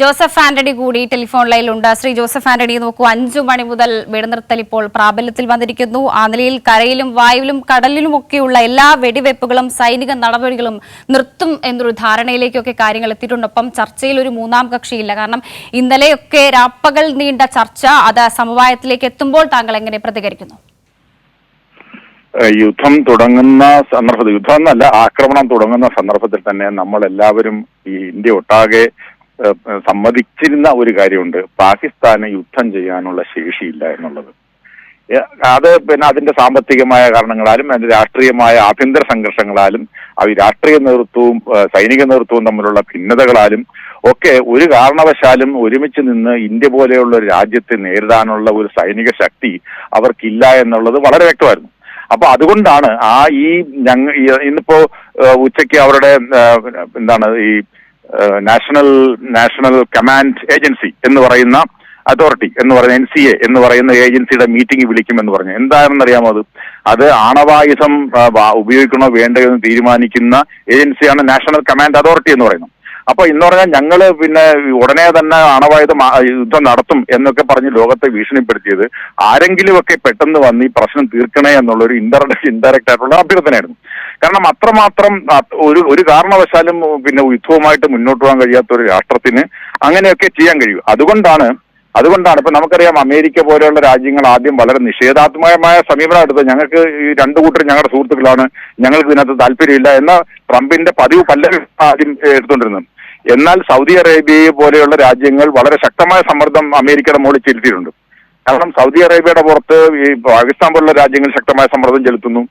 Joseph Antony കൂടി telephone ലൈനിലുണ്ട്. Shri Joseph Antony നോക്കൂ അഞ്ചു മണി മുതൽ വെടിനിർത്തൽ ഇപ്പോൾ പ്രാബല്യത്തിൽ വന്നിരിക്കുന്നു. ആ നിലയിൽ കരയിലും വായുവിലും കടലിലും ഒക്കെയുള്ള എല്ലാ വെടിവെപ്പുകളും സൈനിക നടപടികളും നിർത്തും എന്നൊരു ധാരണയിലേക്കൊക്കെ കാര്യങ്ങൾ എത്തിയിട്ടുണ്ട്. ഒപ്പം ചർച്ചയിൽ ഒരു മൂന്നാം കക്ഷിയില്ല. കാരണം ഇന്നലെയൊക്കെ രാപ്പകൽ നീണ്ട ചർച്ച അത് സമവായത്തിലേക്ക് എത്തുമ്പോൾ താങ്കൾ എങ്ങനെ പ്രതികരിക്കുന്നു? യുദ്ധം തുടങ്ങുന്ന സന്ദർഭത്തിൽ യുദ്ധം എന്നല്ല ആക്രമണം തുടങ്ങുന്ന സന്ദർഭത്തിൽ തന്നെ നമ്മൾ എല്ലാവരും ഈ ഇന്ത്യ ഒട്ടാകെ സമ്മതിച്ചിരുന്ന ഒരു കാര്യമുണ്ട്. പാകിസ്ഥാന് യുദ്ധം ചെയ്യാനുള്ള ശേഷിയില്ല എന്നുള്ളത്. അത് പിന്നെ അതിന്റെ സാമ്പത്തികമായ കാരണങ്ങളാലും അതിന്റെ രാഷ്ട്രീയമായ ആഭ്യന്തര സംഘർഷങ്ങളാലും അവ രാഷ്ട്രീയ നേതൃത്വവും സൈനിക നേതൃത്വവും തമ്മിലുള്ള ഭിന്നതകളാലും ഒക്കെ ഒരു കാരണവശാലും ഒരുമിച്ച് നിന്ന് ഇന്ത്യ പോലെയുള്ള ഒരു രാജ്യത്തെ നേരിടാനുള്ള ഒരു സൈനിക ശക്തി അവർക്കില്ല എന്നുള്ളത് വളരെ വ്യക്തമായിരുന്നു. അപ്പൊ അതുകൊണ്ടാണ് ആ ഈ ഞങ്ങൾ ഇന്നിപ്പോ ഉച്ചയ്ക്ക് അവരുടെ എന്താണ് ഈ നാഷണൽ നാഷണൽ കമാൻഡ് ഏജൻസി എന്ന് പറയുന്ന അതോറിറ്റി എന്ന് പറയുന്ന എൻ സി എ എന്ന് പറയുന്ന ഏജൻസിയുടെ മീറ്റിംഗ് വിളിക്കുമെന്ന് പറഞ്ഞു. എന്താണെന്നറിയാമോ അത്? അത് ആണവായുധം ഉപയോഗിക്കണോ വേണ്ടയോ എന്ന് തീരുമാനിക്കുന്ന ഏജൻസിയാണ് നാഷണൽ കമാൻഡ് അതോറിറ്റി എന്ന് പറയുന്നത്. അപ്പൊ ഇന്ന് പറഞ്ഞാൽ ഞങ്ങൾ പിന്നെ ഉടനെ തന്നെ ആണവായുധം യുദ്ധം നടത്തും എന്നൊക്കെ പറഞ്ഞ് ലോകത്തെ ഭീഷണിപ്പെടുത്തിയത് ആരെങ്കിലുമൊക്കെ പെട്ടെന്ന് വന്ന് ഈ പ്രശ്നം തീർക്കണേ എന്നുള്ള ഒരു ഇൻഡയറക്റ്റ് ഇൻഡയറക്റ്റ് ആയിട്ടുള്ള അഭ്യർത്ഥനയായിരുന്നു. കാരണം അത്രമാത്രം ഒരു ഒരു കാരണവശാലും പിന്നെ യുദ്ധവുമായിട്ട് മുന്നോട്ട് പോകാൻ കഴിയാത്ത ഒരു രാഷ്ട്രത്തിന് അങ്ങനെയൊക്കെ ചെയ്യാൻ കഴിയും. അതുകൊണ്ടാണ് അതുകൊണ്ടാണ് ഇപ്പൊ നമുക്കറിയാം അമേരിക്ക പോലെയുള്ള രാജ്യങ്ങൾ ആദ്യം വളരെ നിഷേധാത്മകമായ സമീപനം എടുത്തത്. ഞങ്ങൾക്ക് ഈ രണ്ടു കൂട്ടർ ഞങ്ങളുടെ സുഹൃത്തുക്കളാണ്. ഞങ്ങൾക്ക് ഇതിനകത്ത് താല്പര്യമില്ല എന്ന ട്രംപിന്റെ പതിവ് പല്ലവി ആദ്യം എടുത്തുകൊണ്ടിരുന്നത്. എന്നാൽ സൗദി അറേബ്യയെ പോലെയുള്ള രാജ്യങ്ങൾ വളരെ ശക്തമായ സമ്മർദ്ദം അമേരിക്കയുടെ മുകളിൽ ചെലുത്തിയിട്ടുണ്ട്. കാരണം സൗദി അറേബ്യയുടെ പുറത്ത് ഈ പാകിസ്ഥാൻ പോലുള്ള രാജ്യങ്ങൾ ശക്തമായ സമ്മർദ്ദം ചെലുത്തുന്നു.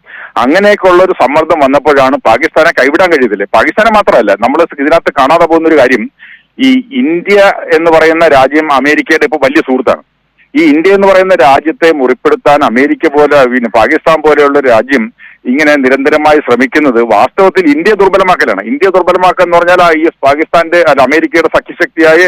അങ്ങനെയൊക്കെയുള്ള ഒരു സമ്മർദ്ദം വന്നപ്പോഴാണ് പാകിസ്ഥാനെ കൈവിടാൻ കഴിയത്തില്ലേ പാകിസ്ഥാനെ മാത്രമല്ല നമ്മൾ ഇതിനകത്ത് കാണാതെ പോകുന്ന ഒരു കാര്യം ഈ ഇന്ത്യ എന്ന് പറയുന്ന രാജ്യം അമേരിക്കയുടെ ഇപ്പോൾ വലിയ സുഹൃത്താണ്. ഈ ഇന്ത്യ എന്ന് പറയുന്ന രാജ്യത്തെ മുറിപ്പെടുത്താൻ അമേരിക്ക പോലെ പിന്നെ പാകിസ്ഥാൻ പോലെയുള്ള രാജ്യം ഇങ്ങനെ നിരന്തരമായി ശ്രമിക്കുന്നത് വാസ്തവത്തിൽ ഇന്ത്യ ദുർബലമാക്കലാണ്. ഇന്ത്യ ദുർബലമാക്കുക എന്ന് പറഞ്ഞാൽ ഈ പാകിസ്ഥാന്റെ അല്ല അമേരിക്കയുടെ സഖ്യശക്തിയായ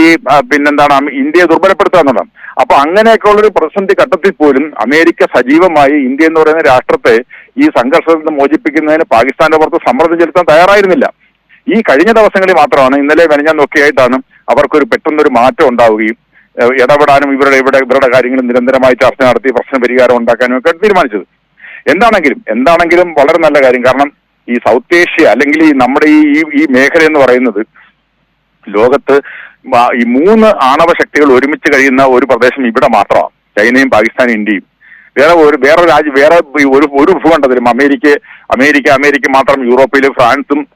ഈ പിന്നെന്താണ് ഇന്ത്യയെ ദുർബലപ്പെടുത്തുക എന്നുള്ളതാണ്. അപ്പൊ അങ്ങനെയൊക്കെയുള്ള ഒരു പ്രതിസന്ധി ഘട്ടത്തിൽ പോലും അമേരിക്ക സജീവമായി ഇന്ത്യ എന്ന് പറയുന്ന രാഷ്ട്രത്തെ ഈ സംഘർഷത്തിൽ നിന്ന് മോചിപ്പിക്കുന്നതിന് പാകിസ്ഥാന്റെ പുറത്ത് സമ്മർദ്ദം ചെലുത്താൻ തയ്യാറായിരുന്നില്ല. ഈ കഴിഞ്ഞ ദിവസങ്ങളിൽ മാത്രമാണ് ഇന്നലെ മെനഞ്ഞാന്നൊക്കെയായിട്ടാണ് അവർക്കൊരു പെട്ടെന്നൊരു മാറ്റം ഉണ്ടാവുകയും ഇടപെടാനും ഇവരുടെ ഇവിടെ ഇവരുടെ കാര്യങ്ങൾ നിരന്തരമായി ചർച്ച നടത്തി പ്രശ്ന പരിഹാരം ഉണ്ടാക്കാനും ഒക്കെ തീരുമാനിച്ചത്. എന്താണെങ്കിലും എന്താണെങ്കിലും വളരെ നല്ല കാര്യം. കാരണം ഈ സൗത്ത് ഏഷ്യ അല്ലെങ്കിൽ ഈ നമ്മുടെ ഈ ഈ- മേഖല എന്ന് പറയുന്നത് ലോകത്ത് ഈ മൂന്ന് ആണവ ശക്തികൾ ഒരുമിച്ച് കഴിയുന്ന ഒരു പ്രദേശം ഇവിടെ മാത്രമാണ്. ചൈനയും പാകിസ്ഥാനും ഇന്ത്യയും. വേറെ ഒരു വേറെ രാജ്യം വേറെ ഒരു ഒരു ഭൂഖണ്ഡത്തിലും അമേരിക്ക അമേരിക്ക അമേരിക്ക മാത്രം യൂറോപ്പിൽ ഫ്രാൻസും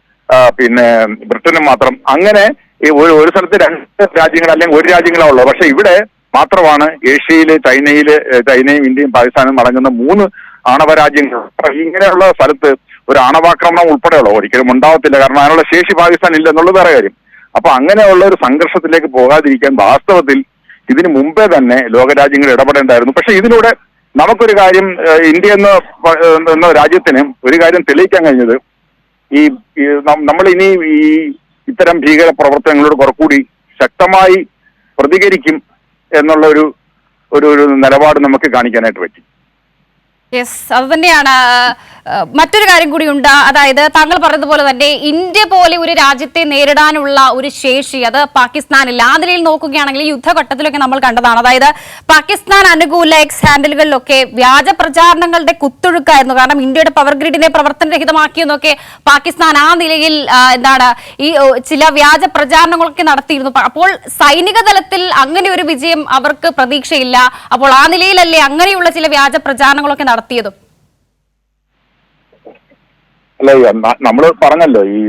പിന്നെ ബ്രിട്ടനും മാത്രം. അങ്ങനെ ഒരു ഒരു സ്ഥലത്ത് രണ്ട് രാജ്യങ്ങൾ അല്ലെങ്കിൽ ഒരു രാജ്യങ്ങളാ ഉള്ളത് പക്ഷെ ഇവിടെ മാത്രമാണ് ഏഷ്യയിൽ ചൈനയിൽ ചൈനയും ഇന്ത്യയും പാകിസ്ഥാനും അടങ്ങുന്ന മൂന്ന് ആണവ രാജ്യങ്ങൾ ഇങ്ങനെയുള്ള സ്ഥലത്ത് ഒരു ആണവാക്രമണം ഉൾപ്പെടെയുള്ള ഒരിക്കലും ഉണ്ടാവത്തില്ല. കാരണം അതിനുള്ള ശേഷി പാകിസ്ഥാൻ ഇല്ല എന്നുള്ളത് വേറെ കാര്യം. അപ്പൊ അങ്ങനെയുള്ള ഒരു സംഘർഷത്തിലേക്ക് പോകാതിരിക്കാൻ വാസ്തവത്തിൽ ഇതിനു മുമ്പേ തന്നെ ലോകരാജ്യങ്ങൾ ഇടപെടേണ്ടായിരുന്നു. പക്ഷെ ഇതിലൂടെ നമുക്കൊരു കാര്യം ഇന്ത്യ എന്ന എന്ന രാജ്യത്തിന് ഒരു കാര്യം തെളിയിക്കാൻ കഴിഞ്ഞത് ഈ നമ്മൾ ഇനി ഈ ഇത്തരം ഭീകര പ്രവർത്തനങ്ങളോട് കുറച്ചുകൂടി ശക്തമായി പ്രതികരിക്കും എന്നുള്ള ഒരു ഒരു നിലപാട് നമുക്ക് കാണിക്കാനായിട്ട് പറ്റി. യെസ് അത് തന്നെയാണ് മറ്റൊരു കാര്യം കൂടി ഉണ്ട്. അതായത് താങ്കൾ പറഞ്ഞതുപോലെ തന്നെ ഇന്ത്യ പോലെ ഒരു രാജ്യത്തെ നേരിടാനുള്ള ഒരു ശേഷി അത് പാകിസ്ഥാനില്ല. ആ നിലയിൽ നോക്കുകയാണെങ്കിൽ യുദ്ധഘട്ടത്തിലൊക്കെ നമ്മൾ കണ്ടതാണ്. അതായത് പാകിസ്ഥാൻ അനുകൂല എക്സ് ഹാൻഡിലുകളിലൊക്കെ വ്യാജ പ്രചാരണങ്ങളുടെ കുത്തൊഴുക്കായിരുന്നു. കാരണം ഇന്ത്യയുടെ പവർ ഗ്രിഡിനെ പ്രവർത്തനരഹിതമാക്കിയെന്നൊക്കെ പാകിസ്ഥാൻ ആ നിലയിൽ എന്താണ് ഈ ചില വ്യാജ പ്രചാരണങ്ങളൊക്കെ നടത്തിയിരുന്നു. അപ്പോൾ സൈനിക തലത്തിൽ അങ്ങനെ ഒരു വിജയം അവർക്ക് പ്രതീക്ഷയില്ല. അപ്പോൾ ആ നിലയിലല്ലേ അങ്ങനെയുള്ള ചില വ്യാജ പ്രചാരണങ്ങളൊക്കെ നടത്തിയതും? അല്ല നമ്മൾ പറഞ്ഞല്ലോ ഈ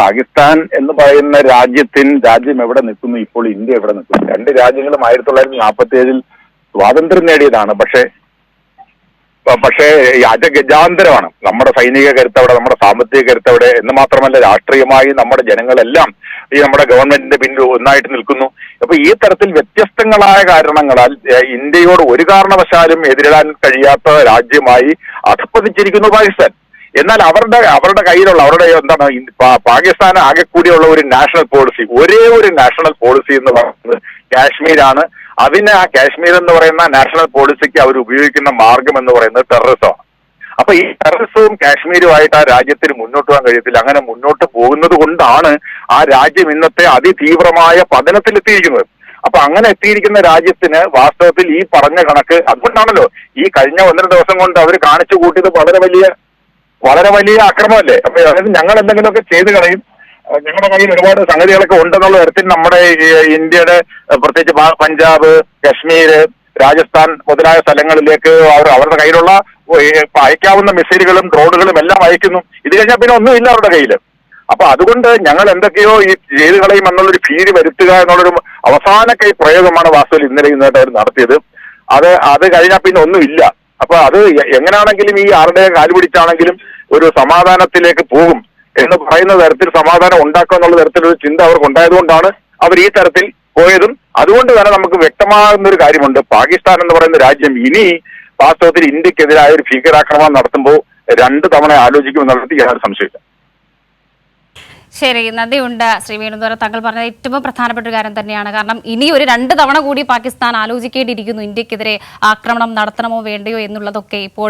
പാകിസ്ഥാൻ എന്ന് പറയുന്ന രാജ്യത്തിന് രാജ്യം എവിടെ നിൽക്കുന്നു ഇപ്പോൾ ഇന്ത്യ എവിടെ നിൽക്കുന്നു. രണ്ട് രാജ്യങ്ങളും ആയിരത്തി തൊള്ളായിരത്തി നാൽപ്പത്തി ഏഴിൽ സ്വാതന്ത്ര്യം നേടിയതാണ്. പക്ഷേ പക്ഷേ ഗജാന്തരമാണ്. നമ്മുടെ സൈനിക കരുത്തവിടെ നമ്മുടെ സാമ്പത്തിക കരുത്തവിടെ എന്ന് മാത്രമല്ല രാഷ്ട്രീയമായി നമ്മുടെ ജനങ്ങളെല്ലാം ഈ നമ്മുടെ ഗവൺമെന്റിന്റെ പിന്നിൽ ഒന്നായിട്ട് നിൽക്കുന്നു. അപ്പൊ ഈ തരത്തിൽ വ്യത്യസ്തങ്ങളായ കാരണങ്ങളാൽ ഇന്ത്യയോട് ഒരു കാരണവശാലും എതിരിടാൻ കഴിയാത്ത രാജ്യമായി അധപ്പതിച്ചിരിക്കുന്നു പാകിസ്ഥാൻ. എന്നാൽ അവരുടെ അവരുടെ കയ്യിലുള്ള അവരുടെ എന്താണ് പാകിസ്ഥാൻ ആകെ കൂടിയുള്ള ഒരു നാഷണൽ പോളിസി ഒരേ ഒരു നാഷണൽ പോളിസി എന്ന് പറയുന്നത് കാശ്മീരാണ്. അതിന് ആ കാശ്മീർ എന്ന് പറയുന്ന നാഷണൽ പോളിസിക്ക് അവർ ഉപയോഗിക്കുന്ന മാർഗം എന്ന് പറയുന്നത് ടെററിസമാണ് അപ്പൊ ഈ ടെററിസവും കാശ്മീരുമായിട്ട് ആ രാജ്യത്തിന് മുന്നോട്ട് പോകാൻ കഴിയത്തില്ല. അങ്ങനെ മുന്നോട്ട് പോകുന്നത് കൊണ്ടാണ് ആ രാജ്യം ഇന്നത്തെ അതിതീവ്രമായ പതനത്തിലെത്തിയിരിക്കുന്നത്. അപ്പൊ അങ്ങനെ എത്തിയിരിക്കുന്ന രാജ്യത്തിന് വാസ്തവത്തിൽ ഈ പറഞ്ഞ കണക്ക് അതുകൊണ്ടാണല്ലോ ഈ കഴിഞ്ഞ ഒന്നര ദിവസം കൊണ്ട് അവർ കാണിച്ചു കൂട്ടിയത് വളരെ വലിയ വളരെ വലിയ അക്രമമല്ലേ അപ്പൊ അതായത് ഞങ്ങൾ എന്തെങ്കിലുമൊക്കെ ചെയ്ത് കളയും. ഞങ്ങളുടെ കയ്യിൽ ഒരുപാട് സംഗതികളൊക്കെ ഉണ്ടെന്നുള്ള തരത്തിൽ നമ്മുടെ ഇന്ത്യയുടെ പ്രത്യേകിച്ച് പഞ്ചാബ് കശ്മീർ രാജസ്ഥാൻ മുതലായ സ്ഥലങ്ങളിലേക്ക് അവർ അവരുടെ കയ്യിലുള്ള അയക്കാവുന്ന മിസൈലുകളും ഡ്രോണുകളും എല്ലാം അയക്കുന്നു. ഇത് കഴിഞ്ഞാൽ പിന്നെ ഒന്നുമില്ല അവരുടെ കയ്യിൽ അപ്പൊ അതുകൊണ്ട് ഞങ്ങൾ എന്തൊക്കെയോ ഈ ചെയ്ത് കളയും എന്നുള്ളൊരു ഭീതി വരുത്തുക എന്നുള്ളൊരു അവസാന കൈ പ്രയോഗമാണ് വാസ്തുവിൽ ഇന്നലെ ഇന്നത്തെ അവർ നടത്തിയത്. അത് അത് കഴിഞ്ഞാൽ പിന്നെ ഒന്നും ഇല്ല അപ്പൊ അത് എങ്ങനെയാണെങ്കിലും ഈ ആരുടെ കാലുപിടിച്ചാണെങ്കിലും ഒരു സമാധാനത്തിലേക്ക് പോകും എന്ന് പറയുന്ന തരത്തിൽ സമാധാനം ഉണ്ടാക്കുക എന്നുള്ള തരത്തിലൊരു ചിന്ത അവർക്ക് ഉണ്ടായതുകൊണ്ടാണ് അവർ ഈ തരത്തിൽ പോയതും അതുകൊണ്ട് തന്നെ നമുക്ക് വ്യക്തമാകുന്ന ഒരു കാര്യമുണ്ട്. പാകിസ്ഥാൻ എന്ന് പറയുന്ന രാജ്യം ഇനി വാസ്തവത്തിൽ ഇന്ത്യക്കെതിരായ ഒരു ഭീകരാക്രമണം നടത്തുമ്പോൾ രണ്ട് തവണ ആലോചിക്കുമെന്നുള്ളത് യാതൊരു സംശയമില്ല ശരി നന്ദിയുണ്ട് ശ്രീ വേണുദ്വാര താങ്കൾ പറഞ്ഞ ഏറ്റവും പ്രധാനപ്പെട്ട ഒരു കാര്യം തന്നെയാണ്. കാരണം ഇനി ഒരു രണ്ട് തവണ കൂടി പാകിസ്ഥാൻ ആലോചിക്കേണ്ടിയിരിക്കുന്നു ഇന്ത്യക്കെതിരെ ആക്രമണം നടത്തണമോ വേണ്ടയോ എന്നുള്ളതൊക്കെ ഇപ്പോൾ